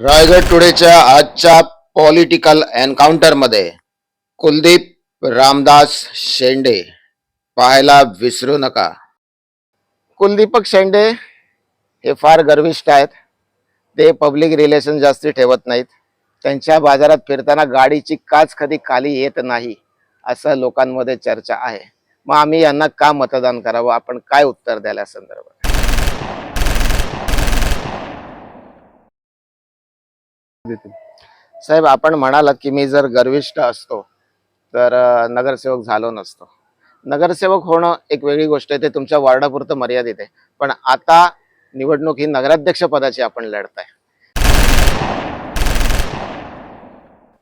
रायगड टुडेच्या आजच्या पॉलिटिकल एन्काउंटरमध्ये कुलदीप रामदास शेंडे पाहायला विसरू नका. कुलदीपक शेंडे हे फार गर्विष्ठ आहेत. ते पब्लिक रिलेशन जास्ती ठेवत नाहीत. त्यांच्या बाजारात फिरताना गाडीची काच कधी खाली येत नाही असं लोकांमध्ये चर्चा आहे. मग आम्ही यांना का मतदान करावं? आपण काय उत्तर द्यायला संदर्भात? देतील. साहेब आपण म्हणालात की मी जर गर्विष्ठ असतो तर नगरसेवक झालो नसतो. नगरसेवक होणं एक वेगळी गोष्ट आहे ते तुमच्या वॉर्डापुरतं मर्यादित आहे. पण आता निवडणूक ही नगराध्यक्ष पदाची आपण लढताय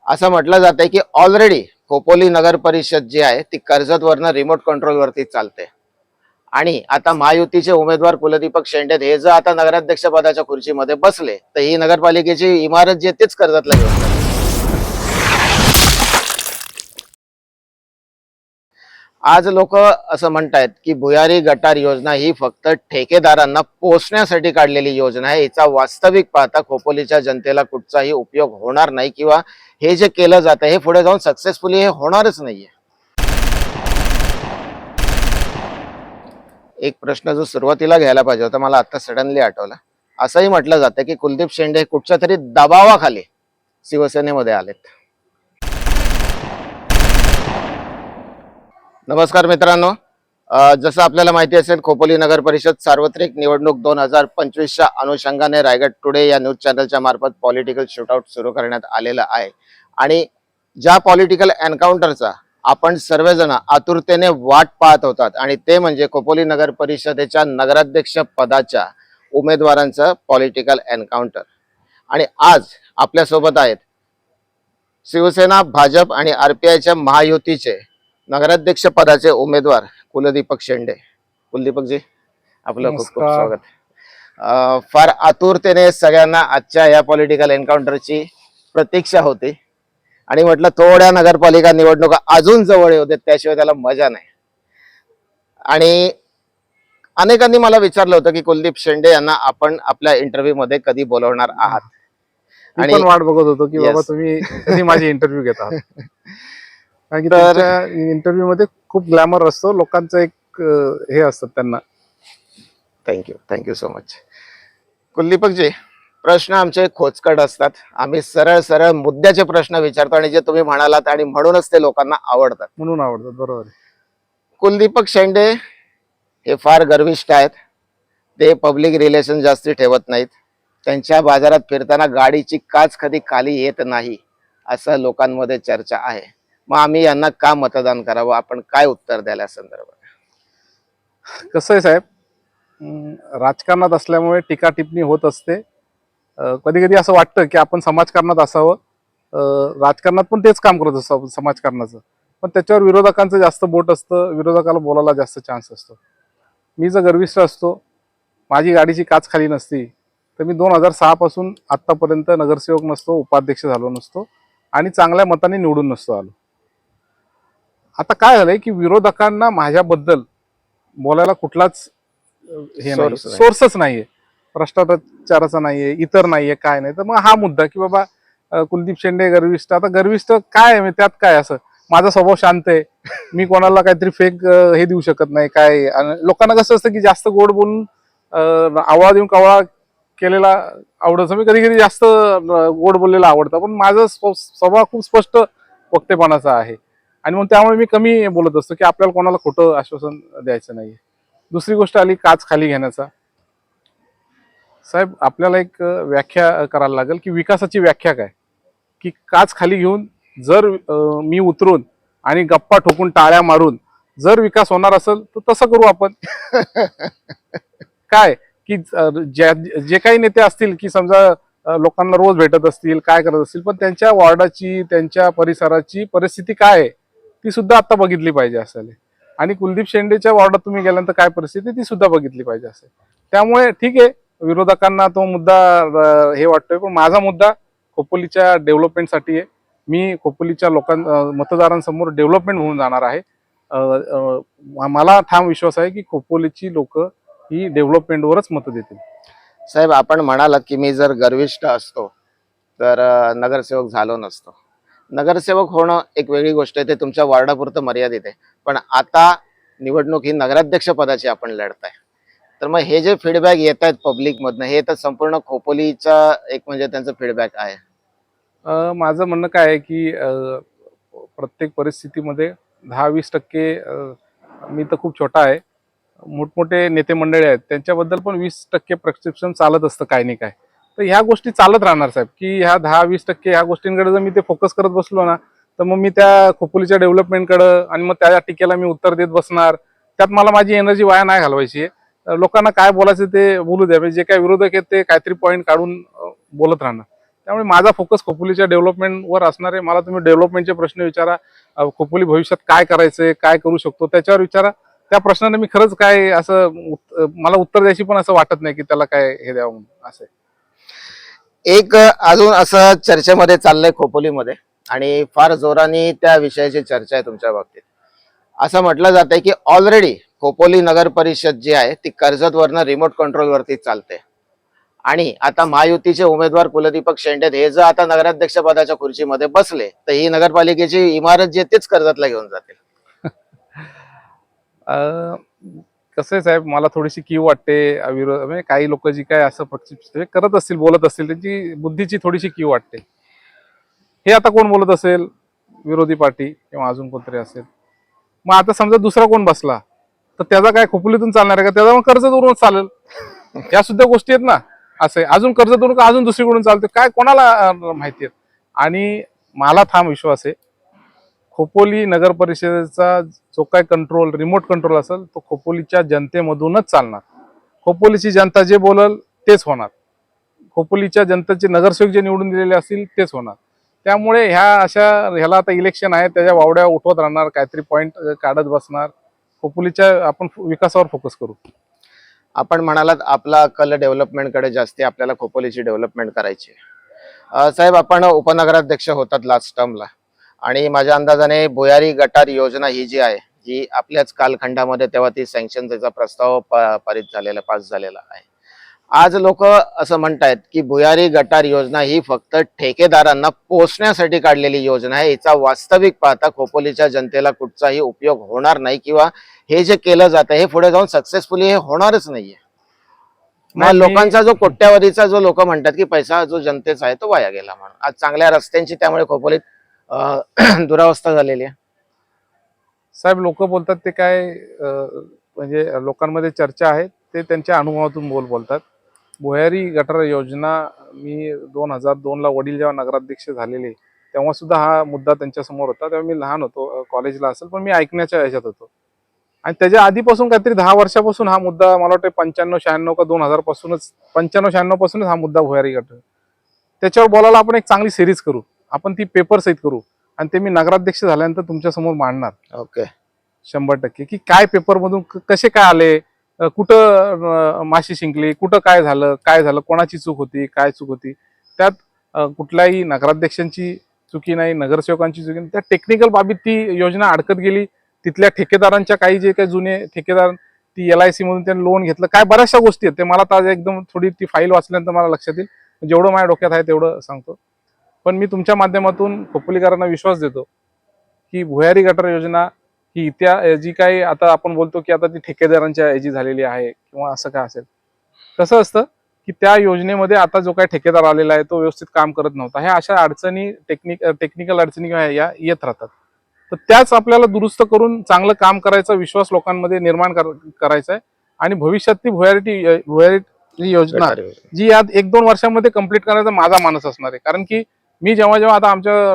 असं म्हटलं जात आहे की ऑलरेडी खोपोली नगर परिषद जी आहे ती कर्जतवरनं रिमोट कंट्रोलवरती चालते. आणि आता महायुतीचे उमेदवार कुलदीपक शेंडेत हे जर आता नगराध्यक्ष पदाच्या खुर्चीमध्ये बसले तर ही नगरपालिकेची इमारत जी तेच तीच कर्जतला घेऊन आज लोक असं म्हणतायत की भुयारी गटार योजना ही फक्त ठेकेदारांना पोचण्यासाठी काढलेली योजना आहे. हिचा वास्तविक पाहता खोपोलीच्या जनतेला कुठचाही उपयोग होणार नाही किंवा हे जे केलं जातं हे पुढे जाऊन सक्सेसफुली हे होणारच नाहीये. एक प्रश्न जो सुरुवातीला घ्यायला पाहिजे होता मला आता सडनली आठवला. असंही म्हटलं जातं की कुलदीप शेंडे हे कुठच्या तरी दबावाखाली शिवसेनेमध्ये आलेत. नमस्कार मित्रांनो. जसं आपल्याला माहिती असेल खोपोली नगर परिषद सार्वत्रिक निवडणूक दोन हजार पंचवीसच्या अनुषंगाने रायगड टुडे या न्यूज चॅनलच्या मार्फत पॉलिटिकल शूटआउट सुरू करण्यात आलेलं आहे. आणि ज्या पॉलिटिकल एन्काउंटरचा आपण सर्वजण आतुरतेने वाट पाहत होतात. आणि ते म्हणजे खोपोली नगर परिषदेच्या नगराध्यक्ष पदाच्या उमेदवारांचं पॉलिटिकल एन्काउंटर आणि आज आपल्यासोबत आहेत शिवसेना भाजप आणि आरपीआयच्या महायुतीचे नगराध्यक्ष पदाचे उमेदवार कुलदीपक शेंडे. कुलदीपकजी आपलं खूप खूप. स्वागत. फार आतुरतेने सगळ्यांना आजच्या या पॉलिटिकल एन्काउंटरची प्रतीक्षा होती. आणि म्हटलं थोड्या नगरपालिका निवडणुका अजून जवळ येऊ देत त्याशिवाय त्याला मजा नाही. आणि अनेकांनी मला विचारलं होतं की कुलदीप शेंडे यांना आपण आपल्या इंटरव्ह्यू मध्ये कधी बोलवणार आहात? आणि वाट बघत होतो की बाबा. तुम्ही कधी माझी इंटरव्ह्यू घेता तर- इंटरव्ह्यू मध्ये खूप ग्लॅमर असतो लोकांचं एक हे असतं त्यांना. Thank you thank you so much Kuldeepakji प्रश्न आमचे खोचकट असतात. आम्ही सरळ सरळ मुद्द्याचे प्रश्न विचारतो आणि जे तुम्ही म्हणालात आणि म्हणूनच ते लोकांना आवडतात. म्हणून आवडतात बरोबर. कुलदीपक शेंडे हे फार गर्विष्ठ आहेत. ते पब्लिक रिलेशन जास्ती ठेवत नाहीत. त्यांच्या बाजारात फिरताना गाडीची काच कधी खाली येत नाही असं लोकांमध्ये चर्चा आहे. मग आम्ही यांना का मतदान करावं? आपण काय उत्तर द्यायला संदर्भात? कसं आहे साहेब? राजकारणात असल्यामुळे टीका टिप्पणी होत असते. कधी कधी असं वाटतं की आपण समाजकारणात असावं. राजकारणात पण तेच काम करत असतो आपण समाजकारणाचं. पण त्याच्यावर विरोधकांचं जास्त बोट असतं विरोधकाला बोलायला जास्त चान्स असतो. मी जर गर्विष्ठ असतो माझी गाडीची काच खाली नसती तर मी दोन हजार सहा पासून आतापर्यंत नगरसेवक नसतो उपाध्यक्ष झालो नसतो आणि चांगल्या मताने निवडून नसतो आलो. आता काय झालंय की विरोधकांना माझ्याबद्दल बोलायला कुठलाच हे. सोर्सच नाहीये. भ्रष्टाचाराचा नाहीये इतर नाहीये काय नाही. तर मग हा मुद्दा की बाबा कुलदीप शेंडे गर्विष्ठ आता गर्विष्ठ काय आहे? म्हणजे त्यात काय असं? माझा स्वभाव शांत आहे. मी कोणाला काहीतरी फेक हे देऊ शकत नाही काय आणि लोकांना कसं असतं की जास्त गोड बोलून आवळा देऊन कवळा केलेला आवडत. मी कधी कधी जास्त गोड बोललेला आवडतं. पण माझा स्व- स्वभाव खूप स्पष्ट वक्तेपणाचा आहे. आणि मग त्यामुळे मी कमी बोलत असतो की आपल्याला कोणाला खोटं आश्वासन द्यायचं नाही दुसरी गोष्ट आली काच खाली घेण्याचा. साहेब आपल्याला एक व्याख्या करायला लागेल की विकासाची व्याख्या काय? की काच खाली घेऊन जर मी उतरून आणि गप्पा ठोकून टाळ्या मारून जर विकास होणार असेल तर तसं करू आपण. काय? की ज्या जे काही नेते असतील की समजा लोकांना रोज भेटत असतील काय करत असतील पण त्यांच्या वॉर्डाची त्यांच्या परिसराची परिस्थिती काय आहे ती सुद्धा आता बघितली पाहिजे असेल आणि कुलदीप शेंडेच्या वॉर्डात तुम्ही गेल्यानंतर काय परिस्थिती ती सुद्धा बघितली पाहिजे असेल त्यामुळे ठीक आहे विरोधकांना तो मुद्दा हे वाटतोय. पण माझा मुद्दा खोपोलीच्या डेव्हलपमेंटसाठी आहे. मी खोपोलीच्या लोकां मतदारांसमोर डेव्हलपमेंट होऊन जाणार आहे. मला ठाम विश्वास आहे की खोपोलीची लोक ही डेव्हलपमेंटवरच मतं देतील. साहेब आपण म्हणालात की मी जर गर्विष्ठ असतो तर नगरसेवक झालो नसतो. नगरसेवक होणं एक वेगळी गोष्ट आहे. ते तुमच्या वार्डापुरतं मर्यादित आहे. पण आता निवडणूक ही नगराध्यक्ष पदाची आपण आहे तर मग हे जे फीडबॅक येत आहेत पब्लिकमधनं हे तर संपूर्ण खोपोलीचा एक म्हणजे त्यांचं फीडबॅक आहे. अ, माझं म्हणणं काय आहे की अ, प्रत्येक परिस्थितीमध्ये दहा वीस टक्के अ, मी तर खूप छोटा आहे. मोठमोठे नेते मंडळी आहेत त्यांच्याबद्दल पण वीस टक्के प्रेस्क्रिप्शन चालत असतं काय नाही काय तर ह्या गोष्टी चालत राहणार साहेब की ह्या दहा वीस टक्के ह्या गोष्टींकडे जर मी ते फोकस करत बसलो ना तर मग मी त्या खोपोलीच्या डेव्हलपमेंटकडं आणि मग त्या टीकेला मी उत्तर देत बसणार. त्यात मला माझी एनर्जी वाया नाही घालवायची आहे. लोकांना काय बोलायचं ते बोलू द्या. म्हणजे जे काय विरोधक आहेत ते काहीतरी पॉईंट काढून बोलत राहणार. त्यामुळे माझा फोकस खोपोलीच्या डेव्हलपमेंटवर असणार आहे. मला तुम्ही डेव्हलपमेंटचे प्रश्न विचारा. खोपोली भविष्यात काय करायचंय काय करू शकतो त्याच्यावर विचारा. त्या प्रश्नाने मी खरंच काय असं मला उत्तर द्यायची पण असं वाटत नाही की त्याला काय हे द्यावं म्हणून. असं एक अजून असं चर्चेमध्ये चाललंय खोपोलीमध्ये आणि फार जोराने त्या विषयाची चर्चा आहे तुमच्या बाबतीत. असं म्हटलं जात आहे की ऑलरेडी खोपोली नगर परिषद जी आहे ती कर्जतवरनं रिमोट कंट्रोल वरती चालते. आणि आता महायुतीचे उमेदवार कुलदीपक शेंडेत हे जर आता नगराध्यक्ष पदाच्या खुर्चीमध्ये बसले तर ही नगरपालिकेची इमारत जी आहे तीच कर्जतला घेऊन जातील. कसं आहे साहेब मला थोडीशी कीव वाटते विरोध म्हणजे काही लोक जी काय असं प्रक्षिप्त म्हणजे करत असतील बोलत असतील त्यांची बुद्धीची थोडीशी कीव वाटते. हे आता कोण बोलत असेल? विरोधी पार्टी किंवा अजून कोणतरी असेल. मग आता समजा दुसरा कोण बसला? तर त्याचा काय खोपोलीतून चालणार आहे का? त्याचा मग दुरून चालेल. या सुद्धा गोष्टी आहेत ना. असं आहे. अजून दुरून का अजून दुसरीकडून चालते काय कोणाला माहिती आहे? आणि मला ठाम विश्वास आहे खोपोली नगर परिषदेचा जो काय कंट्रोल रिमोट कंट्रोल असेल तो खोपोलीच्या जनतेमधूनच चालणार. खोपोलीची जनता जे बोलल तेच होणार. खोपोलीच्या जनतेचे नगरसेवक जे निवडून दिलेले असतील तेच होणार. त्यामुळे ह्या अशा ह्याला आता इलेक्शन आहे त्याच्या वावड्या उठवत राहणार काहीतरी पॉईंट काढत बसणार. खोपोलीच्या आपण विकासावर फोकस करू. आपण म्हणालात आपला कल डेव्हलपमेंटकडे जास्ती आपल्याला खोपोलीची डेव्हलपमेंट करायची आहे. साहेब आपण उपनगराध्यक्ष होतात लास्ट टर्मला आणि माझ्या अंदाजाने भुयारी गटार योजना ही जी आहे ही आपल्याच कालखंडामध्ये तेव्हा ती सँक्शन त्याचा प्रस्ताव प- पारित झालेला पास झालेला आहे. आज लोक असं म्हणतायत की भुयारी गटार योजना ही फक्त ठेकेदारांना पोचण्यासाठी काढलेली योजना आहे. हिचा वास्तविक पाहता खोपोलीच्या जनतेला कुठचाही उपयोग होणार नाही किंवा हे जे केलं जातं हे पुढे जाऊन सक्सेसफुली हे होणारच नाहीये. मग लोकांचा जो कोट्यावधीचा जो लोक म्हणतात की पैसा जो जनतेचा आहे तो वाया गेला म्हणून. आज चांगल्या रस्त्यांची त्यामुळे खोपोलीत दुरावस्था झालेली आहे. साहेब लोक बोलतात ते काय म्हणजे लोकांमध्ये चर्चा आहे ते त्यांच्या अनुभवातून बोल बोलतात. भुयारी गटार योजना मी दोन हजार दोनला वडील जेव्हा नगराध्यक्ष झालेले तेव्हा सुद्धा हा मुद्दा त्यांच्यासमोर होता. तेव्हा मी लहान होतो कॉलेजला असेल पण मी ऐकण्याच्या याच्यात होतो. आणि त्याच्या आधीपासून काहीतरी दहा वर्षापासून हा मुद्दा मला वाटतं पंच्याण्णव शहाण्णव का दोन हजार पासूनच पंच्याण्णव शहाण्णव पासूनच हा मुद्दा भुयारी गटार त्याच्यावर बोलायला आपण एक चांगली सिरीज करू. आपण ती पेपर सहित करू. आणि ते मी नगराध्यक्ष झाल्यानंतर तुमच्यासमोर मांडणार. ओके शंभर टक्के. की काय पेपरमधून कसे काय आले? कुठं माशी शिंकली कुठं काय झालं काय झालं कोणाची चूक होती काय चूक होती त्यात कुठल्याही नगराध्यक्षांची चुकी नाही नगरसेवकांची चुकी नाही त्या टेक्निकल बाबीत ती योजना अडकत गेली. तिथल्या ठेकेदारांच्या काही जे काही जुने ठेकेदार ती एल आय सीमधून त्यांनी लोन घेतलं. काय बऱ्याचशा गोष्टी आहेत ते मला तर आज एकदम थोडी ती फाईल वाचल्यानंतर मला लक्षात येईल. जेवढं माझ्या डोक्यात आहे तेवढं सांगतो. पण मी तुमच्या माध्यमातून खोपोलीकरांना विश्वास देतो की भुयारी गटार योजना ही इत्या जी काही आता आपण बोलतो की आता ती ठेकेदारांच्या याची झालेली आहे किंवा असं काय असेल. कसं असतं की त्या योजनेमध्ये आता जो काही ठेकेदार आलेला आहे तो व्यवस्थित काम करत नव्हता. ह्या अशा अडचणी टेक्निक टेक्निकल अडचणी या येत राहतात. तर त्याच आपल्याला दुरुस्त करून चांगलं काम करायचा विश्वास लोकांमध्ये निर्माण कर- करायचा आहे. आणि भविष्यात ती भुयारिटी योजना गटार योजना. जी यात एक दोन वर्षामध्ये कंप्लीट करायचा माझा मानस असणार आहे. कारण की मी जेव्हा जेव्हा आता आमच्या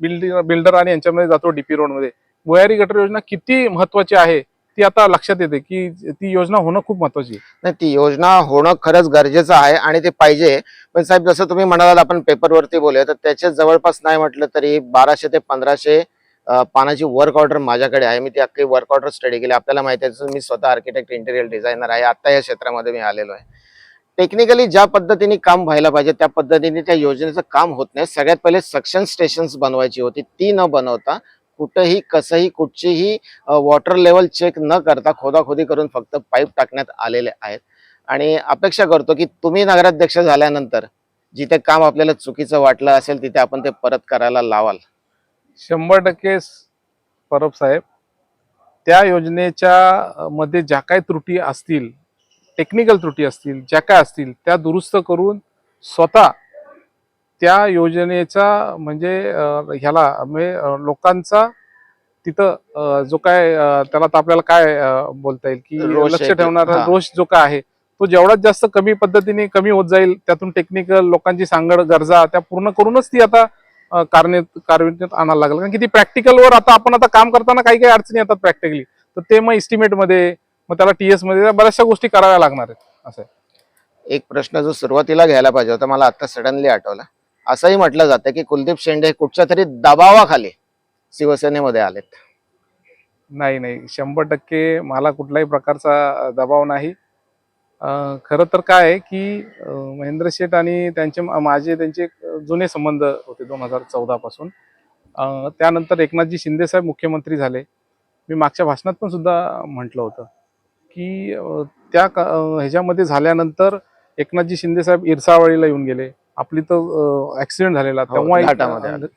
बिल्डिंग बिल्डर आणि यांच्यामध्ये जातो डीपी रोडमध्ये भुयारी गटर योजना किती महत्वाची आहे ती आता लक्षात येते की ती योजना होणं खूप महत्वाची नाही ती योजना होणं खरंच गरजेचं आहे आणि ते पाहिजे. पण साहेब जसं तुम्ही म्हणालात आपण पेपरवरती बोलूया तर त्याचे जवळपास नाही म्हटलं तरी बाराशे ते पंधराशे पानाची वर्क ऑर्डर माझ्याकडे आहे. मी ती अख्खी वर्क ऑर्डर स्टडी केली. आपल्याला माहिती आहे मी स्वतः आर्किटेक्ट इंटेरियर डिझायनर आहे. आता या क्षेत्रामध्ये मी आलेलो आहे. टेक्निकली ज्या पद्धतीने काम व्हायला पाहिजे त्या पद्धतीने त्या योजनेचं काम होत नाही. सगळ्यात पहिले सक्शन स्टेशन्स बनवायची होती. ती न बनवता कुठंही कसंही कुठचीही वॉटर लेवल चेक न करता खोदाखोदी करून फक्त पाईप टाकण्यात आलेले आहेत. आणि अपेक्षा करतो की तुम्ही नगराध्यक्ष झाल्यानंतर जिथे काम आपल्याला चुकीचं वाटलं असेल तिथे आपण ते परत करायला लावाल. शंभर टक्के परब साहेब त्या योजनेच्या मध्ये ज्या काही त्रुटी असतील टेक्निकल त्रुटी असतील ज्या काय असतील त्या दुरुस्त करून स्वतः त्या योजनेचा म्हणजे ह्याला म्हणजे लोकांचा तिथं जो काय त्याला तर आपल्याला काय बोलता येईल की लक्ष ठेवणारा. रोष जो काय आहे तो जेवढाच जास्त कमी पद्धतीने कमी होत जाईल त्यातून टेक्निकल लोकांची सांगड गरजा त्या पूर्ण करूनच ती आता कार्यान्वित आणायला लागलं. कारण की ती प्रॅक्टिकलवर आता आपण आता काम करताना काही काही अडचणी येतात प्रॅक्टिकली तर ते मग estimate मध्ये मग त्याला टीएसमध्ये त्या बऱ्याचशा गोष्टी कराव्या लागणार आहेत. असं. एक प्रश्न जो सुरुवातीला घ्यायला पाहिजे होता मला आता सडनली आठवला. असंही म्हटलं जातं की कुलदीप शेंडे हे कुठच्या तरी दबावाखाली शिवसेनेमध्ये आलेत. नाही नाही. शंभर टक्के मला कुठलाही प्रकारचा दबाव नाही. खरं तर काय आहे की महेंद्र शेठ आणि त्यांचे माझे त्यांचे जुने संबंध होते दोन हजार चौदापासून त्यानंतर एकनाथजी शिंदेसाहेब मुख्यमंत्री झाले. मी मागच्या भाषणात पण सुद्धा म्हटलं होतं की त्या ह्याच्यामध्ये झाल्यानंतर एकनाथजी शिंदेसाहेब इरसावळीला येऊन गेले. आपली तर ऍक्सिडेंट झालेला. हो, तेव्हा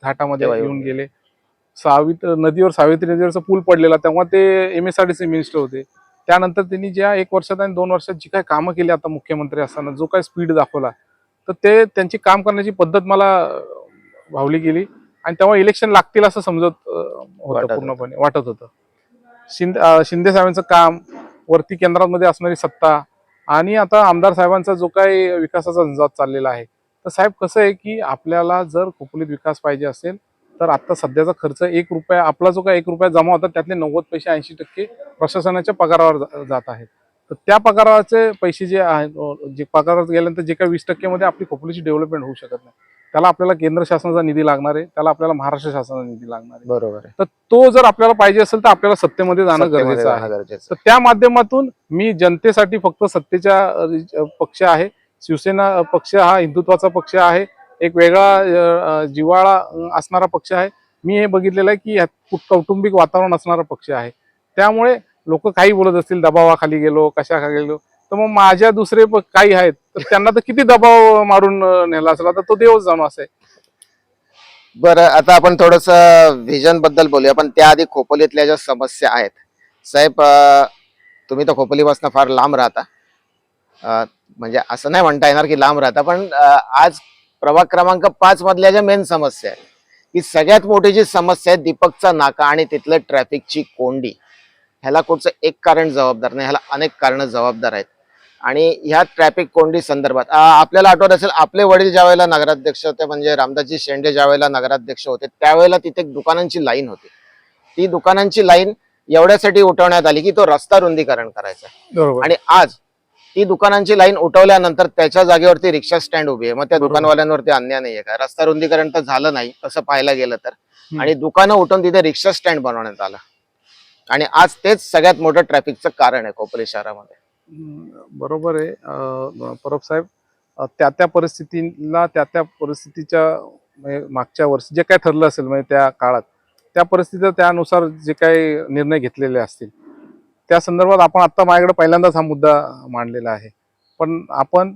घाटामध्ये येऊन गेले. सावित नदीवर सावित्री नदीवरचा पूल पडलेला. तेव्हा ते M S R C minister होते. त्यानंतर त्यांनी ज्या एक वर्षात आणि दोन वर्षात जी काय कामं केली आता मुख्यमंत्री असताना जो काय स्पीड दाखवला तर ते त्यांची काम करण्याची पद्धत मला भावली गेली. आणि तेव्हा इलेक्शन लागतील असं समजत होतं. पूर्णपणे वाटत होतं. शिंदे शिंदे साहेबांचं काम वरती केंद्रामध्ये असणारी सत्ता आणि आता आमदार साहेबांचा जो काही विकासाचा झंझाट चाललेला आहे तर साहेब कसं आहे की आपल्याला जर खोपोलीत विकास पाहिजे असेल तर आता सध्याचा खर्च एक रुपया आपला जो काही एक रुपया जमा होता त्यातले नव्वद पैसे ऐंशी टक्के प्रशासनाच्या पगारावर जात आहेत. तर त्या पगाराचे पैसे जे आहेत जे पगारावर गेल्यानंतर जे काही वीस टक्क्यामध्ये आपली खोपोलीची डेव्हलपमेंट होऊ शकत नाही. त्याला आपल्याला केंद्र शासनाचा निधी लागणार आहे त्याला आपल्याला महाराष्ट्र शासनाचा निधी लागणार आहे. बरोबर आहे. तर तो जर आपल्याला पाहिजे असेल तर आपल्याला सत्तेमध्ये जाणं गरजेचं आहे. तर त्या माध्यमातून मी जनतेसाठी फक्त सत्तेच्या पक्ष आहे. शिवसेना पक्ष हा हिंदुत्वाचा पक्ष आहे. एक वेगळा जिवाळा जिव्हाळा असणारा पक्ष आहे. मी हे बघितलेलं आहे की कौटुंबिक वातावरण असणारा पक्ष आहे. त्यामुळे लोक काही बोलत असतील दबावाखाली गेलो कशा खाली गेलो तर मग माझ्या दुसरे काही आहेत तर त्यांना तर किती दबाव मारून नेला असला? तर तो देवच जाणू असे आहे. बरं आता आपण थोडस व्हिजनबद्दल बोलूया पण त्याआधी खोपोलीतल्या ज्या समस्या आहेत साहेब तुम्ही तर खोपोलीपासून फार लांब राहता. म्हणजे असं नाही म्हणता येणार की लांब राहता पण आज प्रभाग क्रमांक पाच मधल्या ज्या मेन समस्या आहेत ही सगळ्यात मोठी जी समस्या आहे दीपकचा नाका आणि तिथलं ट्रॅफिकची कोंडी. ह्याला कुठचं एक कारण जबाबदार नाही ह्याला अनेक कारण जबाबदार आहेत. आणि ह्या ट्रॅफिक कोंडी संदर्भात आपल्याला आठवत असेल आपले वडील ज्या वेळेला नगराध्यक्ष होते म्हणजे रामदासजी शेंडे ज्या वेळेला नगराध्यक्ष होते त्यावेळेला तिथे दुकानांची लाईन होती. ती दुकानांची लाईन एवढ्यासाठी उठवण्यात आली की तो रस्ता रुंदीकरण करायचा. आणि आज ती दुकानांची लाईन उठवल्यानंतर त्याच्या जागेवरती रिक्षा स्टँड उभी आहे. मग त्या. दुकानवाल्यांवरती अन्याय नाहीये का रस्ता रुंदीकरण तर झालं नाही तसं पाहायला गेलं तर. आणि दुकानं उठवून तिथे रिक्षा स्टँड बनवण्यात आलं. आणि आज तेच सगळ्यात मोठं ट्रॅफिकचं कारण आहे खोपोली शहरामध्ये. बरोबर आहे. परब साहेब त्या त्या परिस्थितीला त्या त्या परिस्थितीच्या म्हणजे मागच्या वर्षी जे काय ठरलं असेल म्हणजे त्या काळात त्या परिस्थितीत त्यानुसार जे काही निर्णय घेतलेले असतील त्या संदर्भात आपण आता माझ्याकडे पहिल्यांदाच हा मुद्दा मांडलेला आहे. पण आपण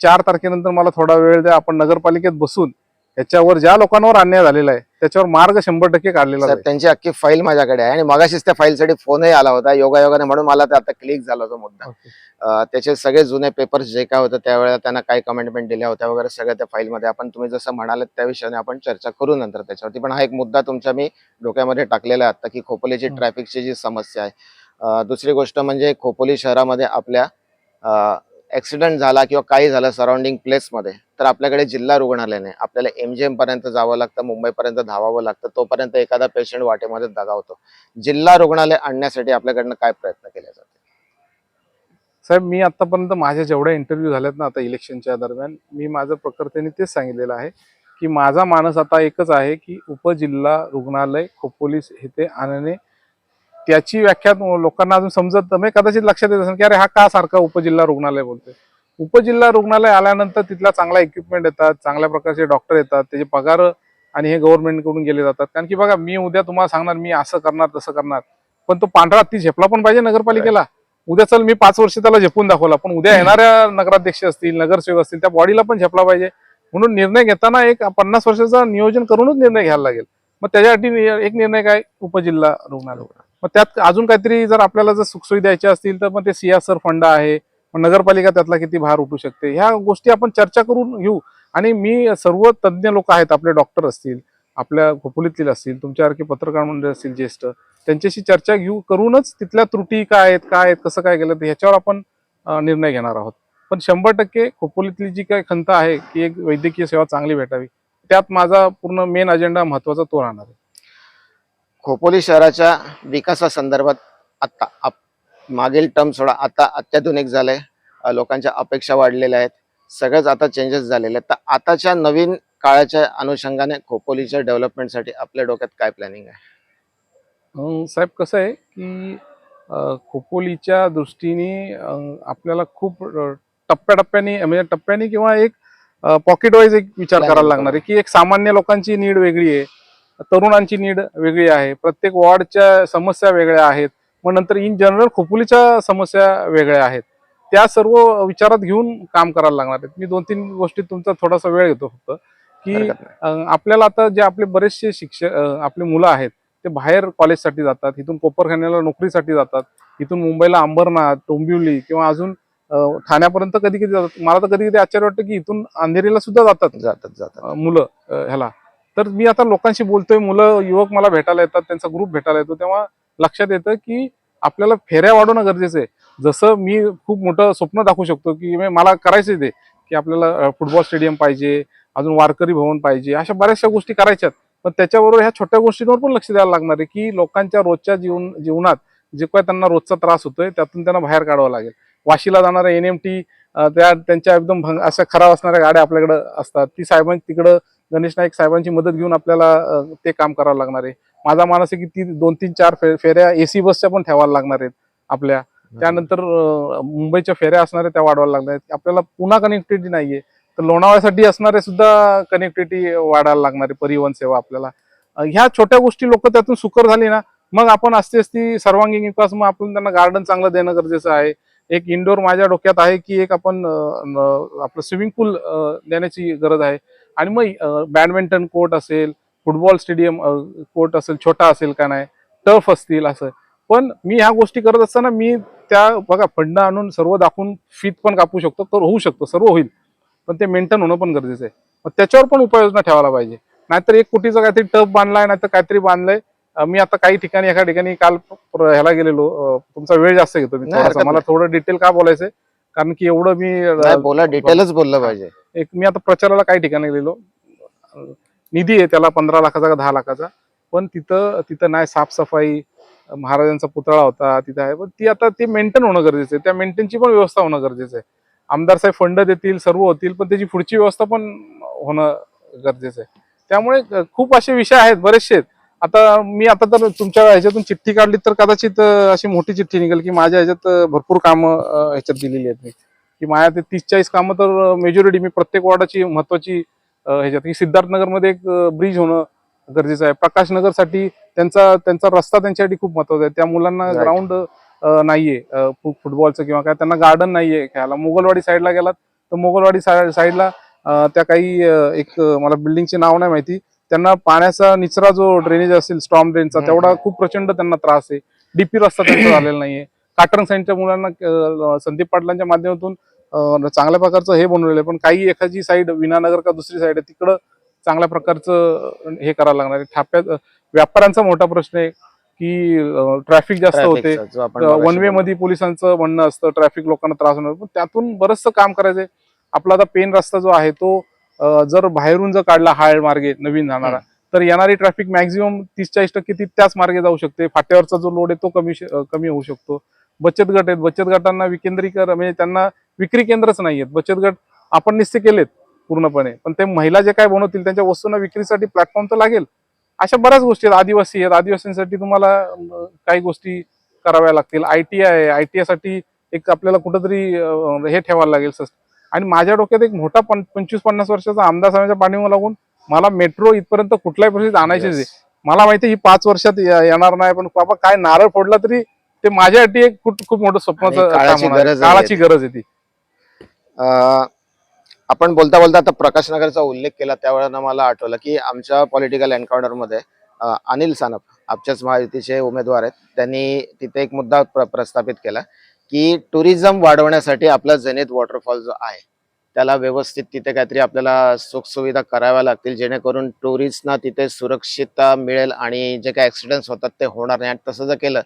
चार तारखेनंतर मला थोडा वेळ द्या आपण नगरपालिकेत बसून याच्यावर ज्या लोकांवर अन्याय झालेला आहे त्याच्यावर मार्ग शंभर टक्के काढलेला आहे. त्यांची अख्खी फाईल माझ्याकडे आहे आणि मगाशीच त्या फाईलसाठी फोनही आला होता योगायोगाने म्हणून मला ते आता क्लिक झाला होता मुद्दा. त्याचे सगळे जुने पेपर्स जे काय होतं त्यावेळेला त्यांना काय कमेंटमेंट दिल्या होत्या वगैरे सगळ्या त्या फाईलमध्ये आपण तुम्ही जसं म्हणाले त्या विषयाने आपण चर्चा करू नंतर त्याच्यावरती. पण हा एक मुद्दा तुमच्या मी डोक्यामध्ये टाकलेला आहे आता की खोपोलीची. ट्रॅफिकची जी समस्या आहे दुसरी गोष्ट म्हणजे खोपोली शहरामध्ये आपल्या ॲक्सिडेंट झाला किंवा काही झालं सराउंडिंग प्लेसमध्ये तर आपल्याकडे जिल्हा रुग्णालयाने आपल्याला एम जी एमपर्यंत जावं लागतं मुंबईपर्यंत धावावं लागतं तोपर्यंत एखादा पेशंट वाटेमध्ये दगावतो जिल्हा रुग्णालय आणण्यासाठी आपल्याकडनं काय प्रयत्न केले जाते साहेब मी आतापर्यंत माझ्या जेवढ्या इंटरव्ह्यू झाल्यात ना आता इलेक्शनच्या दरम्यान मी माझं प्रकर्तेने तेच सांगितलेलं आहे की माझा मानस आता एकच आहे की उपजिल्हा रुग्णालय खोपोलीस येथे आणणे त्याची व्याख्या लोकांना अजून समजत नाही. कदाचित लक्षात येत असेल की अरे हा का सारखा उपजिल्हा रुग्णालय बोलतोय? उपजिल्हा रुग्णालय आल्यानंतर तिथला चांगला इक्विपमेंट येतात चांगल्या प्रकारचे डॉक्टर येतात त्याचे पगार आणि हे गव्हर्नमेंटकडून गेले जातात. कारण की बघा मी उद्या तुम्हाला सांगणार मी असं करणार तसं करणार. पण तो पांढरा ती झेपला पण पाहिजे नगरपालिकेला. उद्या चल मी पाच वर्ष त्याला झेपून दाखवला. पण उद्या येणाऱ्या नगराध्यक्ष असतील नगरसेवक असतील त्या बॉडीला पण झेपला पाहिजे. म्हणून निर्णय घेताना एक पन्नास वर्षाचा नियोजन करूनच निर्णय घ्यायला लागेल. मग त्याच्यासाठी एक निर्णय काय? उपजिल्हा रुग्णालय. मग त्यात अजून काहीतरी जर आपल्याला जर सुखसोयी द्यायच्या असतील तर मग ते सियासर फंड आहे. मग नगरपालिका त्यातला किती भार उठू शकते? ह्या गोष्टी आपण चर्चा करून घेऊ. आणि मी सर्व तज्ज्ञ लोक आहेत आपले डॉक्टर असतील आपल्या खोपोलीतील असतील तुमच्यासारखे पत्रकार मंडळ असतील ज्येष्ठ त्यांच्याशी चर्चा घेऊ. करूनच तिथल्या त्रुटी काय आहेत काय आहेत कसं काय केलं तर ह्याच्यावर आपण निर्णय घेणार आहोत. पण शंभर टक्के खोपोलीतली जी काही खंत आहे की एक वैद्यकीय सेवा चांगली भेटावी त्यात माझा पूर्ण मेन अजेंडा महत्त्वाचा तो राहणार आहे. खोपोली शहराच्या विकासासंदर्भात आता आप- मागील टर्म सोडा आता अत्याधुनिक झालंय. लोकांच्या अपेक्षा वाढलेल्या आहेत. सगळंच आता चेंजेस झालेले आहेत. तर आताच्या नवीन काळाच्या अनुषंगाने खोपोलीच्या डेव्हलपमेंटसाठी आपल्या डोक्यात काय प्लॅनिंग आहे? साहेब कसं आहे की खोपोलीच्या दृष्टीने आपल्याला खूप टप्प्याटप्प्याने म्हणजे टप्प्याने किंवा एक पॉकेट वाईज एक विचार करायला लागणार आहे की एक सामान्य लोकांची नीड वेगळी आहे. तरुणांची नीड वेगळी आहे. प्रत्येक वॉर्डच्या समस्या वेगळ्या आहेत. मग नंतर इन जनरल खोपोलीच्या समस्या वेगळ्या आहेत. त्या सर्व विचारात घेऊन काम करायला लागणार आहेत. मी दोन तीन गोष्टी तुमचा थोडासा वेळ घेतो फक्त की आपल्याला आता जे आपले बरेचसे शिक्षक आपले मुलं आहेत ते बाहेर कॉलेजसाठी जातात इथून कोपरखान्याला नोकरीसाठी जातात इथून मुंबईला अंबरनाथ डोंबिवली किंवा अजून ठाण्यापर्यंत कधी कधी जातात. मला तर कधी कधी आश्चर्य वाटतं की इथून अंधेरीला सुद्धा जातात. जातात जातात. मुलं ह्याला. तर मी आता लोकांशी बोलतोय मुलं युवक मला भेटायला येतात त्यांचा ग्रुप भेटायला येतो तेव्हा लक्षात येतं की आपल्याला फेऱ्या वाढवणं गरजेचं आहे. जसं मी खूप मोठं स्वप्न दाखवू शकतो की मला करायचं ते की आपल्याला फुटबॉल स्टेडियम पाहिजे अजून वारकरी भवन पाहिजे अशा बऱ्याचशा गोष्टी करायच्यात. पण त्याच्याबरोबर ह्या छोट्या गोष्टींवर पण लक्ष द्यायला लागणार आहे की लोकांच्या रोजच्या जीवन जीवनात जे काय त्यांना रोजचा त्रास होतोय त्यातून त्यांना बाहेर काढावं लागेल. वाशीला जाणाऱ्या एन एम टी त्या त्यांच्या एकदम भंग अशा खराब असणाऱ्या गाड्या आपल्याकडं असतात. ती साहेबांची तिकडं गणेश नाईक साहेबांची मदत घेऊन आपल्याला ते काम करावं लागणार आहे. माझा मानस आहे की ती दोन तीन चार फे- फेऱ्या एसी बसच्या पण ठेवायला लागणार आहेत आपल्या. त्यानंतर मुंबईच्या फेऱ्या असणाऱ्या त्या वाढवायला लागणार आहेत. आपल्याला पुन्हा कनेक्टिव्हिटी नाहीये. तर लोणावळ्यासाठी असणारे सुद्धा कनेक्टिव्हिटी वाढायला लागणार आहे परिवहन सेवा आपल्याला. ह्या छोट्या गोष्टी लोक त्यातून सुकर झाली ना मग आपण असते असती सर्वांगीण विकास मग आपण त्यांना गार्डन चांगलं देणं गरजेचं आहे. एक इंडोर माझ्या डोक्यात आहे की एक आपण आपलं स्विमिंग पूल देण्याची गरज आहे. आणि मग बॅडमिंटन कोर्ट असेल फुटबॉल स्टेडियम कोर्ट असेल छोटा असेल का नाही टर्फ असतील असं. पण मी ह्या गोष्टी करत असताना मी त्या बघा फंड आणून सर्व दाखवून फीत पण कापू शकतो तर होऊ शकतो सर्व होईल. पण ते मेंटेन होणं पण गरजेचं आहे. मग त्याच्यावर पण उपाययोजना ठेवायला पाहिजे. नाहीतर एक कोटीचं काहीतरी टप बांधलाय नाहीतर काहीतरी बांधलंय. मी आता काही ठिकाणी एका ठिकाणी काल ह्याला गेलेलो. तुमचा वेळ जास्त घेतो मी मला थोडं डिटेल का बोलायचंय? कारण की एवढं मी बोला डिटेलच बोललं पाहिजे. एक मी आता प्रचाराला काही ठिकाणी गेलेलो. निधी आहे त्याला पंधरा लाखाचा का दहा लाखाचा. पण तिथं तिथं नाही साफसफाई महाराजांचा पुतळा होता तिथं आहे. पण ती आता ते मेंटेन होणं गरजेचं आहे. त्या मेंटेनची पण व्यवस्था होणं गरजेचं आहे. आमदार साहेब फंड देतील सर्व होतील पण त्याची पुढची व्यवस्था पण होणं गरजेचं आहे. त्यामुळे खूप असे विषय आहेत बरेचसे आता मी आता तर तुमच्या ह्याच्यातून चिठ्ठी काढली तर कदाचित अशी मोठी चिठ्ठी निघेल की माझ्या ह्याच्यात भरपूर कामं ह्याच्यात दिलेली आहेत. मी की माझ्या ते तीस चाळीस कामं तर मेजॉरिटी मी प्रत्येक वॉर्डाची महत्वाची ह्याच्यात. की सिद्धार्थनगरमध्ये एक ब्रिज होणं गरजेचं आहे. प्रकाशनगरसाठी त्यांचा त्यांचा रस्ता त्यांच्यासाठी खूप महत्त्वाचा आहे. त्या मुलांना. ग्राउंड नाहीये. फुटबॉलचं किंवा काय त्यांना गार्डन नाहीये खेळायला. मोगलवाडी साईडला गेलात तर मोगलवाडी साईडला त्या काही एक मला बिल्डिंगचे नाव नाही माहिती. त्यांना पाण्याचा निचरा जो ड्रेनेज असेल स्टॉम ड्रेनचा. तेवढा खूप प्रचंड त्यांना त्रास आहे. डीपी रस्ता त्यांचा झालेला नाहीये. काटरंग साईडच्या मुलांना संदीप पाटलांच्या माध्यमातून चांगल्या प्रकारचं हे बनवलेलं आहे. पण काही एखादी साईड विनानगर का दुसरी साईड आहे तिकडं चांगल्या प्रकारचं हे करायला लागणार आहे. थाप्यात अं, व्यापाऱ्यांचा मोठा प्रश्न आहे की ट्रॅफिक जास्त होते. वन वे मध्ये पोलिसांचं म्हणणं असतं ट्रॅफिक लोकांना त्रास होणार. पण त्यातून बरचसं काम करायचंय. आपला आता पेन रस्ता जो आहे तो जर बाहेरून जर काढला हाय मार्गे नवीन जाणारा तर येणारी ट्रॅफिक मॅक्झिमम तीस चाळीस टक्के ती त्याच मार्गे जाऊ शकते. फाट्यावरचा जो लोड आहे तो कमी कमी होऊ शकतो. बचत गट आहेत. बचत गटांना विकेंद्रीकर म्हणजे त्यांना विक्री केंद्रच नाही आहेत बचत गट आपण निश्चित केलेत पूर्णपणे. पण ते महिला जे काय बनवतील त्यांच्या वस्तूंना विक्रीसाठी प्लॅटफॉर्म तर लागेल. अशा बऱ्याच गोष्टी आहेत. आदिवासी आहेत. आदिवासींसाठी तुम्हाला काही गोष्टी कराव्या लागतील. आय टी आहे. आय टी साठी एक आपल्याला कुठंतरी हे ठेवायला लागेल सस- आणि माझ्या डोक्यात एक मोठा पं- पंचवीस पन्नास वर्षाचा आमदार साहेबांच्या पाठीमागे लागून मला मेट्रो इथपर्यंत कुठल्याही परिस्थितीत आणायचीच आहे. मला माहिती ही पाच वर्षात येणार नाही. पण बाबा काय नारळ फोडला तरी ते माझ्यासाठी एक खूप खूप मोठं स्वप्नाचं काळाची. गरज आहे ती. आपण बोलता बोलता आता प्रकाश नगरचा उल्लेख केला त्यावेळेला मला आठवलं की आमच्या पॉलिटिकल एन्काउंटरमध्ये अनिल सानप आमच्याच महायुतीचे उमेदवार आहेत त्यांनी तिथे एक मुद्दा प्र प्रस्थापित केला की टुरिझम वाढवण्यासाठी आपला जनित वॉटरफॉल जो आहे त्याला व्यवस्थित तिथे काहीतरी आपल्याला सुखसुविधा कराव्या लागतील जेणेकरून टुरिस्टना तिथे सुरक्षितता मिळेल आणि जे काही ऍक्सिडेंट्स होतात ते होणार नाही. आणि तसं जर केलं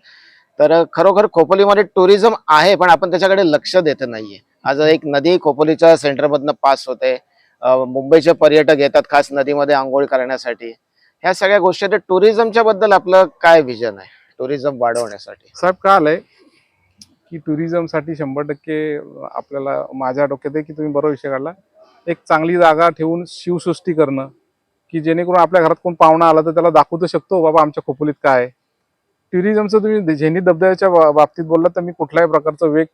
तर खरोखर खोपोलीमध्ये टुरिझम आहे पण आपण त्याच्याकडे लक्ष देत नाहीये. आज एक नदी खोपोलीच्या सेंटरमधनं पास होते. मुंबईचे पर्यटक येतात खास नदीमध्ये आंघोळ करण्यासाठी. ह्या सगळ्या गोष्टी टुरिझमच्या बद्दल आपलं काय विजन आहे? टुरिझम वाढवण्यासाठी. साहेब काय आलंय की टुरिझमसाठी शंभर टक्के आपल्याला माझ्या डोक्यात आहे की तुम्ही बरोबर विषय काढला. एक चांगली जागा ठेवून शिवसृष्टी करणं की जेणेकरून आपल्या घरात कोण पाहुणा आला तर त्याला दाखवू तर शकतो बाबा आमच्या खोपोलीत काय आहे. टुरिझमचं तुम्ही झेनी धबधब्याच्या बाबतीत बोललात तर मी कुठल्याही प्रकारचा वेग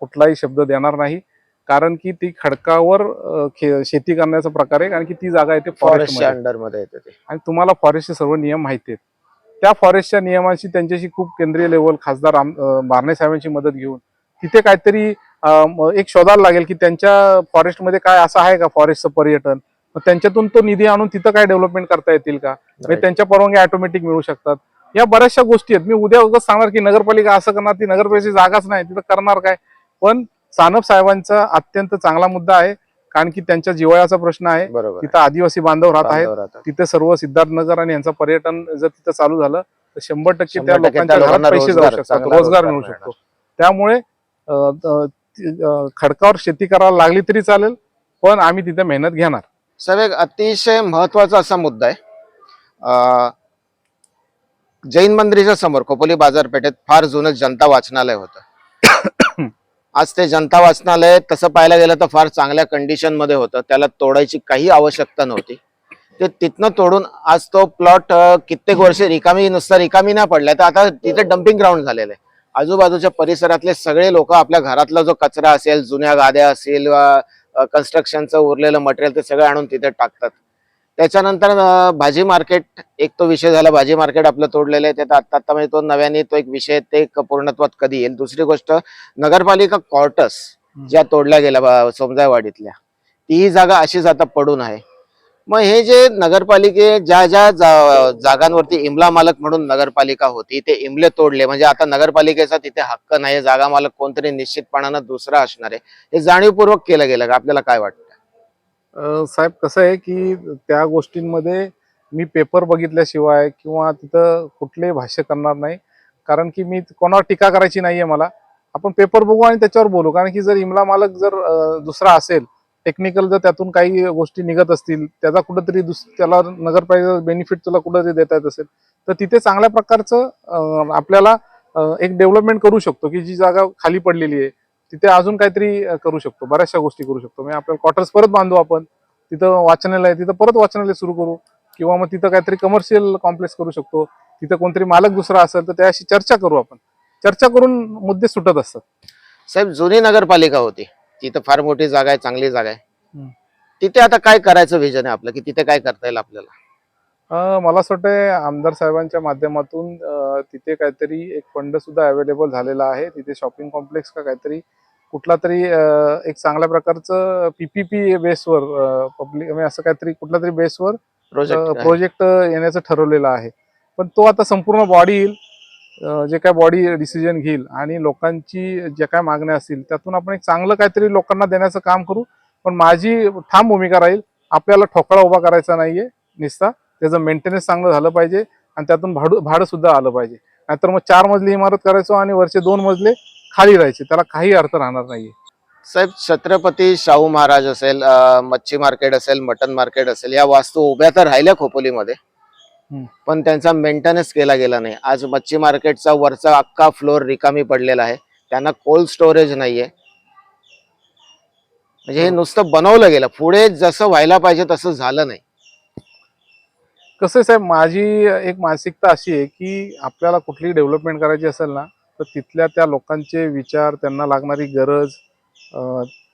कुठलाही शब्द देणार नाही. कारण की ती खडकावर खे- शेती करण्याचा प्रकार आहे. कारण की ती जागा येते फॉरेस्ट फॉरेस्टच्या अंडरमध्ये येते ते. आणि तुम्हाला फॉरेस्टचे सर्व नियम माहिती आहेत. त्या फॉरेस्टच्या नियमांशी त्यांच्याशी खूप केंद्रीय लेवल खासदार आम- अं, बारणे साहेबांची मदत घेऊन तिथे काहीतरी अं, म- एक शोधायला लागेल की त्यांच्या फॉरेस्टमध्ये काय असं आहे का फॉरेस्टचं पर्यटन? मग त्यांच्यातून तो निधी आणून तिथं काय डेव्हलपमेंट करता येतील का? म्हणजे. त्यांच्या परवानगी ऑटोमॅटिक मिळू शकतात. या बऱ्याचशा गोष्टी आहेत. मी उद्या उगाच सांगणार की नगरपालिका असं करणार ती नगरपालिकेची जागाच नाही. तिथं करणार काय? पण सानप साहेबांचा अत्यंत चांगला मुद्दा आहे कारण की त्यांच्या जिवाळ्याचा प्रश्न आहे. तिथं आदिवासी बांधव राहत आहेत. तिथे सर्व सिद्धार्थनगर आणि यांचं पर्यटन जर तिथं चालू झालं तर शंभर टक्के त्या लोकांच्या घरात पैसे जाऊ रोजगार, शकतात रोजगार मिळू. शकतो त्यामुळे खडकावर शेती करायला लागली तरी चालेल पण आम्ही तिथे मेहनत घेणार साहेब एक अतिशय महत्त्वाचा असा मुद्दा आहे जैन मंदिराच्या समोर खोपोली बाजारपेठेत फार जुनं जनता वाचनालय होतं आज ते जनता वाचनालय तसं पाहायला गेलं तर फार चांगल्या कंडिशनमध्ये होतं. त्याला तोडायची काही आवश्यकता नव्हती. ते तिथनं तोडून आज तो प्लॉट कित्येक वर्षे रिकामी नुसता रिकामी नाही पडलाय. तर आता तिथे डम्पिंग ग्राउंड झालेलं आहे. आजूबाजूच्या परिसरातले सगळे लोक आपल्या घरातला जो कचरा असेल जुन्या गाद्या असेल कन्स्ट्रक्शनचं उरलेलं मटेरियल ते सगळं आणून तिथे टाकतात. त्याच्यानंतर भाजी मार्केट एक तो विषय झाला भाजी मार्केट आपलं तोडलेलं आहे त्यात आता आता म्हणजे तो नव्याने तो एक विषय ते पूर्णत्वात कधी येईल. दुसरी गोष्ट नगरपालिका क्वार्टर्स ज्या तोडल्या गेल्या सोमजायवाडीतल्या तीही जागा अशीच आता पडून आहे. मग हे जे नगरपालिके ज्या ज्या जा- जागांवरती इमला मालक म्हणून नगरपालिका होती ते इमले तोडले. म्हणजे आता नगरपालिकेचा तिथे हक्क नाही जागा मालक कोणतरी निश्चितपणानं दुसरा असणार आहे. हे जाणीवपूर्वक केलं गेलं. का आपल्याला काय वाटतं? साहेब कसं आहे की त्या गोष्टींमध्ये मी पेपर बघितल्याशिवाय किंवा तिथं कुठलेही भाष्य करणार नाही. कारण की मी कोणावर टीका करायची नाहीये मला. आपण पेपर बघू आणि त्याच्यावर बोलू. कारण की जर इमला मालक जर दुसरा असेल टेक्निकल जर त्यातून काही गोष्टी निघत असतील त्याचा कुठंतरी दुस त्याला नगरपालिका बेनिफिट तुला कुठंतरी देता येत असेल तर तिथे चांगल्या प्रकारचं आपल्याला एक डेव्हलपमेंट करू शकतो की जी जागा खाली पडलेली आहे. तिथे अजून काहीतरी करू शकतो. बऱ्याचशा गोष्टी करू शकतो. म्हणजे आपल्याला क्वार्टर्स परत बांधू आपण. तिथं वाचनालय तिथं परत वाचनालय सुरू करू. किंवा मग तिथं काहीतरी कमर्शियल कॉम्प्लेक्स करू शकतो. तिथं कोणतरी मालक दुसरा असेल तर त्याशी चर्चा करू आपण. चर्चा करून मुद्दे सुटत असतात. साहेब जुनी नगरपालिका होती. तिथं फार मोठी जागा आहे चांगली जागा आहे. तिथे आता काय करायचं विजन आहे आपलं? की तिथे काय करता येईल आपल्याला? मला असं वाटतंय आमदार साहेबांच्या माध्यमातून तिथे काहीतरी एक फंड सुद्धा अवेलेबल झालेला आहे. तिथे शॉपिंग कॉम्प्लेक्स का काहीतरी कुठला तरी एक चांगल्या प्रकारचं पीपीपी बेसवर पब्लिक म्हणजे असं काहीतरी कुठल्या तरी बेसवर प्रोजेक्ट प्रोजेक्ट येण्याचं ठरवलेलं आहे. पण तो आता संपूर्ण बॉडी येईल जे काय बॉडी डिसिजन घेईल आणि लोकांची ज्या काय मागण्या असतील त्यातून आपण एक चांगलं काहीतरी लोकांना देण्याचं काम करू. पण माझी ठाम भूमिका राहील आपल्याला ठोकळा उभा करायचा नाहीये निस्ता. त्याचं मेंटेनन्स चांगलं झालं पाहिजे आणि त्यातून भाडं भाडं सुद्धा आलं पाहिजे. नाहीतर मग चार मजली इमारत करायचो आणि वरचे दोन मजले खाली राहायचे. त्याला काही अर्थ राहणार नाहीये. साहेब छत्रपती शाहू महाराज असेल मच्छी मार्केट असेल मटन मार्केट असेल या वास्तू उभ्या तर राहिल्या खोपोलीमध्ये. पण त्यांचा मेंटेनन्स केला गेला नाही. आज मच्छी मार्केटचा वरचा अख्खा फ्लोर रिकामी पडलेला आहे. त्यांना कोल्ड स्टोरेज नाहीये. म्हणजे हे नुसतं बनवलं गेलं. पुढे जसं व्हायला पाहिजे तसं झालं नाही. कसं आहे साहेब माझी एक मानसिकता अशी आहे की आपल्याला कुठली डेव्हलपमेंट करायची असेल ना तर तिथल्या त्या लोकांचे विचार त्यांना लागणारी गरज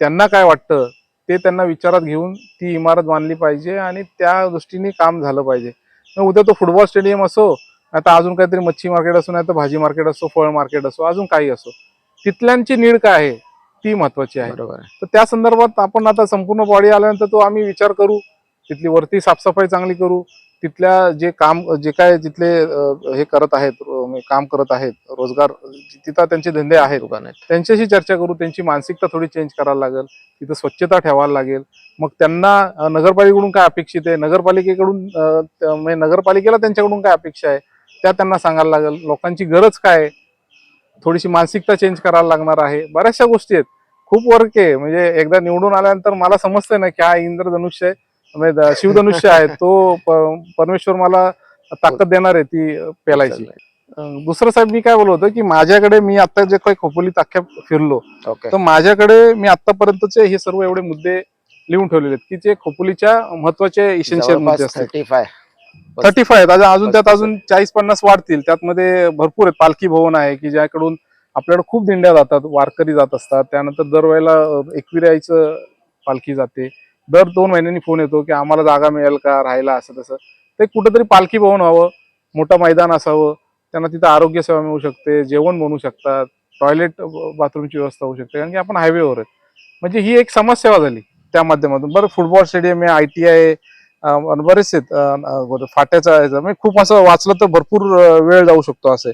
त्यांना काय वाटतं ते त्यांना विचारात घेऊन ती इमारत बांधली पाहिजे आणि त्या दृष्टीने काम झालं पाहिजे मग उद्या तो फुटबॉल स्टेडियम असो आता अजून काहीतरी मच्छी मार्केट असो नाही तर भाजी मार्केट असो फळ मार्केट असो अजून काही असो तिथल्यांची नीड काय आहे ती महत्वाची आहे बरोबर. तर त्या संदर्भात आपण आता संपूर्ण बॉडी आल्यानंतर तो आम्ही विचार करू तिथली वरती साफसफाई चांगली करू तिथल्या जे काम जे काय तिथले हे करत आहेत म्हणजे काम करत आहेत रोजगार तिथं त्यांचे धंदे आहेत. त्यांच्याशी चर्चा करू त्यांची मानसिकता थोडी चेंज करायला लागेल तिथं स्वच्छता ठेवायला लागेल. मग त्यांना नगरपालिकेकडून काय अपेक्षित आहे? नगरपालिकेकडून म्हणजे नगरपालिकेला त्यांच्याकडून काय अपेक्षा आहे? त्या त्यांना सांगायला लागेल. लोकांची गरज काय आहे? थोडीशी मानसिकता चेंज करायला लागणार आहे. बऱ्याचशा गोष्टी आहेत. खूप वर्क आहे. म्हणजे एकदा निवडून आल्यानंतर मला समजतंय ना की हा इंद्रधनुष्य आहे. म्हणजे शिवधनुष्य आहे तो परमेश्वर मला ताकद देणार आहे ती पेलायची. दुसरं साहेब मी काय बोलत होतो की माझ्याकडे मी आता जे काही खोपोलीत अख्ख्या फिरलो तर माझ्याकडे मी आतापर्यंतचे हे सर्व एवढे मुद्दे लिहून ठेवलेले आहेत की जे खोपोलीच्या महत्त्वाचे इसेन्शियल मुद्दे असतात थर्टी फाय अजून त्यात अजून चाळीस पन्नास वाढतील त्यातमध्ये भरपूर आहेत. पालखी भवन आहे की ज्याकडून आपल्याकडे खूप दिंड्या जातात वारकरी जात असतात. त्यानंतर दरवेळेला अं, एकविराईचं पालखी जाते. दर दोन महिन्यांनी फोन येतो की आम्हाला जागा मिळेल का राहायला असं तसं. ते कुठेतरी पालखी भवन व्हावं मोठं मैदान असावं त्यांना तिथं आरोग्य सेवा मिळू शकते जेवण बनवू शकतात टॉयलेट बाथरूमची व्यवस्था होऊ शकते कारण की आपण हायवेवर आहेत. म्हणजे ही एक समाजसेवा झाली त्या माध्यमातून. बरं फुटबॉल स्टेडियम आहे आय टी आय बरेच आहेत फाट्याचं आहे म्हणजे खूप असं वाचलं तर भरपूर वेळ जाऊ शकतो असे.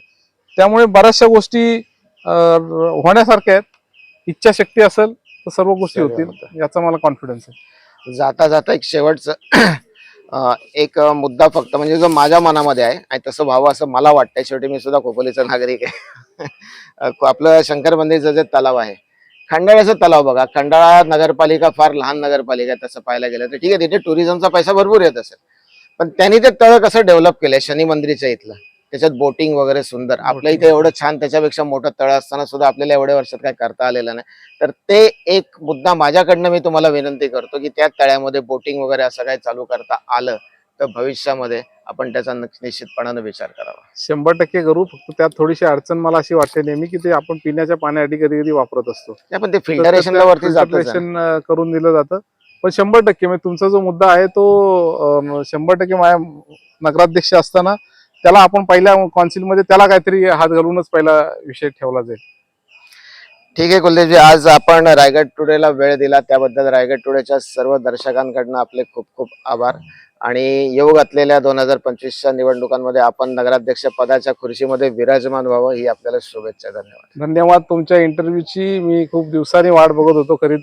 त्यामुळे बऱ्याचशा गोष्टी होण्यासारख्या आहेत. इच्छाशक्ती असेल तर सर्व गोष्टी होतील याचा मला कॉन्फिडन्स आहे. जाता जाता एक शेवटचं एक मुद्दा फक्त म्हणजे जो माझ्या मनामध्ये आहे आणि तसं व्हावं असं मला वाटतंय. शेवटी मी सुद्धा खोपोलीचा नागरिक आहे. आपलं शंकर मंदिरचं जे तलाव आहे खंडाळ्याचा तलाव बघा. खंडाळा नगरपालिका फार लहान नगरपालिका आहे तसं पाहायला गेलं तर. ठीक आहे तिथे टुरिझमचा पैसा भरपूर येत असेल. पण त्यांनी ते तळ कसं डेव्हलप केलंय? शनी मंदिरच्या इथलं. त्याच्यात बोटिंग वगैरे सुंदर. आपल्या इथे एवढं छान त्याच्यापेक्षा मोठं तळ असताना सुद्धा आपल्याला एवढ्या वर्षात काय करता आलेलं नाही. तर ते एक मुद्दा माझ्याकडनं मी तुम्हाला विनंती करतो की त्या तळ्यामध्ये बोटिंग वगैरे असं काय चालू करता आलं तर भविष्यामध्ये आपण त्याचा निश्चितपणानं विचार करावा. शंभर टक्के करू. फक्त त्यात थोडीशी अडचण मला अशी वाटते नेहमी की ते आपण पिण्याच्या पाण्यासाठी कधी कधी वापरत असतो. पण ते फिल्टरेशनला वरती फिल्टरेशन करून दिलं जातं. पण शंभर टक्के म्हणजे तुमचा जो मुद्दा आहे तो शंभर टक्के माझ्या नगराध्यक्ष असताना त्याला आपण पहिल्या council मध्ये त्याला काहीतरी हात घालूनच पहिला विषय ठेवला जाईल. ठीक आहे कुलदीपजी आज आपण रायगड टुडेला वेळ दिला. त्याबद्दल रायगड टुडेच्या सर्व दर्शकांकडनं आपले खूप खूप आभार. आणि येऊ घातलेल्या दोन हजार पंचवीसच्या निवडणुकांमध्ये आपण नगराध्यक्ष पदाच्या खुर्चीमध्ये विराजमान व्हावं ही आपल्याला शुभेच्छा धन्यवाद. धन्यवाद. तुमच्या इंटरव्ह्यूची मी खूप दिवसांनी वाट बघत होतो खरी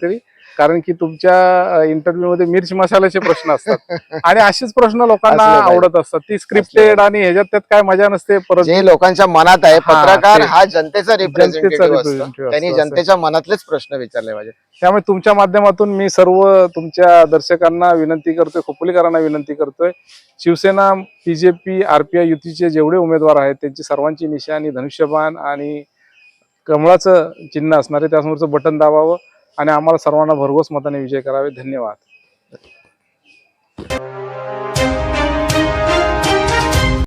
कारण की तुमच्या इंटरव्ह्यू मध्ये मिर्च मसाल्याचे प्रश्न असतात आणि असेच प्रश्न लोकांना. आवडत असतात ती स्क्रिप्टेड आणि ह्याच्यात त्यात काय मजा नसते परत जे लोकांच्या मनात आहे पत्रकार. हा जनतेचा रिप्रेझेंटेटिव्ह त्यांनी. जनतेच्या मनातलेच प्रश्न विचारले पाहिजे त्यामुळे तुमच्या माध्यमातून मी सर्व तुमच्या दर्शकांना विनंती करतोय खोपोलीकरांना विनंती करतोय शिवसेना बीजेपी आरपीआय युतीचे जेवढे उमेदवार आहेत त्यांची सर्वांची निशाणी धनुष्यबाण आणि कमळाचं चिन्ह असणार त्यासमोरचं बटन दाबावं आणि आम्हाला सर्वांना भरघोस मताने विजय करावे. धन्यवाद.